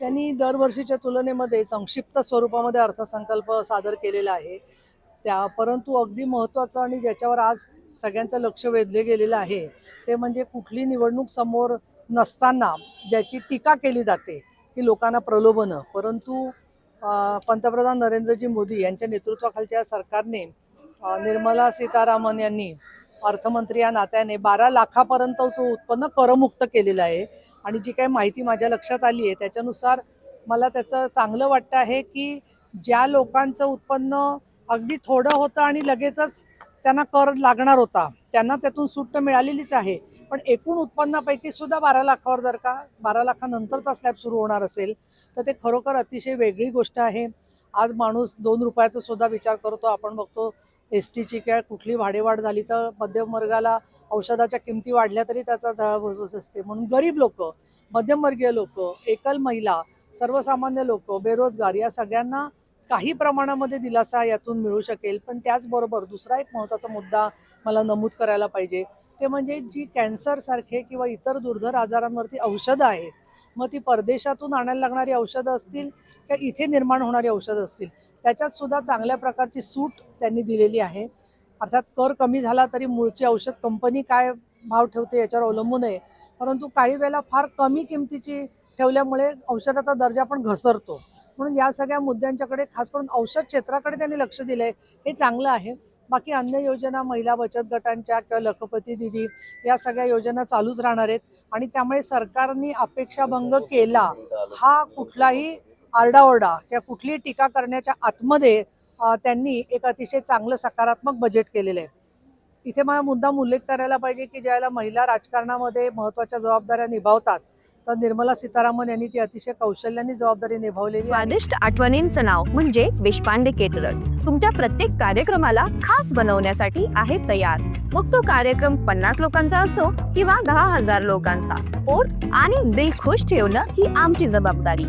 त्यांनी दरवर्षीच्या तुलनेमध्ये संक्षिप्त स्वरूपामध्ये अर्थसंकल्प सादर केलेला आहे. त्या परंतु अगदी महत्त्वाचं आणि ज्याच्यावर आज सगळ्यांचं लक्ष वेधले गेलेलं आहे ते म्हणजे कुठली निवडणूक समोर नसताना ज्याची टीका केली जाते की लोकांना प्रलोभनं. परंतु पंतप्रधान नरेंद्रजी मोदी यांच्या नेतृत्वाखालच्या सरकारने निर्मला सीतारामन यांनी अर्थमंत्री या नात्याने बारा लाखापर्यंतचं उत्पन्न करमुक्त केलेलं आहे. आणि जी काही माहिती माझ्या लक्षात आली आहे त्याच्यानुसार मला त्याचं चांगलं वाटतं आहे की ज्या लोकांचं उत्पन्न अगदी थोडं होतं आणि लगेचच त्यांना कर लागणार होता त्यांना त्यातून सूट तर मिळालेलीच आहे. पण एकूण उत्पन्नापैकी सुद्धा बारा लाखावर जर का बारा लाखानंतरचा स्लॅब सुरू होणार असेल तर ते खरोखर अतिशय वेगळी गोष्ट आहे. आज माणूस दोन रुपयाचा सुद्धा विचार करतो आपण बघतो एस टीची किंवा कुठली भाडेवाढ झाली तर मध्यमवर्गाला औषधाच्या किमती वाढल्या तरी त्याचा झळा असते. म्हणून गरीब लोक मध्यमवर्गीय लोक एकल महिला सर्वसामान्य लोक बेरोजगार या सगळ्यांना काही प्रमाणामध्ये दिलासा यातून मिळू शकेल. पण त्याचबरोबर दुसरा एक महत्त्वाचा मुद्दा मला नमूद करायला पाहिजे. ते म्हणजे जी कॅन्सरसारखे किंवा इतर दुर्धर आजारांवरती औषधं आहेत मग ती परदेशातून आणायला लागणारी औषधं असतील किंवा इथे निर्माण होणारी औषधं असतील त्याच्यात सुद्धा चांगल्या प्रकारची सूट त्यांनी दिलेली आहे. अर्थात कर कमी झाला तरी मूळची औषध कंपनी काय भाव ठेवते याच्यावर अवलंबून आहे. परंतु काही वेळेला फार कमी किमतीची ठेवल्यामुळे औषधाचा दर्जा पण घसरतो. म्हणून या सगळ्या मुद्द्यांच्याकडे खास करून औषध क्षेत्राकडे त्यांनी लक्ष दिलंय. हे चांगलं आहे. बाकी अन्य योजना महिला बचत गटांच्या किंवा लखपती दिदी या सगळ्या योजना चालूच राहणार आहेत. आणि त्यामुळे सरकारने अपेक्षाभंग केला हा कुठलाही आरडाओरडा किंवा कुठलीही टीका करण्याच्या आतमध्ये त्यांनी एक अतिशय चांगलं सकारात्मक बजेट केलेलं आहे. इथे मला मुद्दाम उल्लेख करायला पाहिजे की ज्यावेळेला महिला राजकारणामध्ये महत्त्वाच्या जबाबदाऱ्या निभावतात तर निर्मला सीतारामन यांनी ती अतिशय कौशल्याने जबाबदारी निभावलेली स्वादिष्ट आठवणींचं नाव म्हणजे देशपांडे केटरर्स तुमच्या प्रत्येक कार्यक्रमाला खास बनवण्यासाठी आहे तयार. मग तो कार्यक्रम पन्नास लोकांचा असो किंवा दहा हजार लोकांचा. पोट आणि दिल खुश ठेवणं ही आमची जबाबदारी.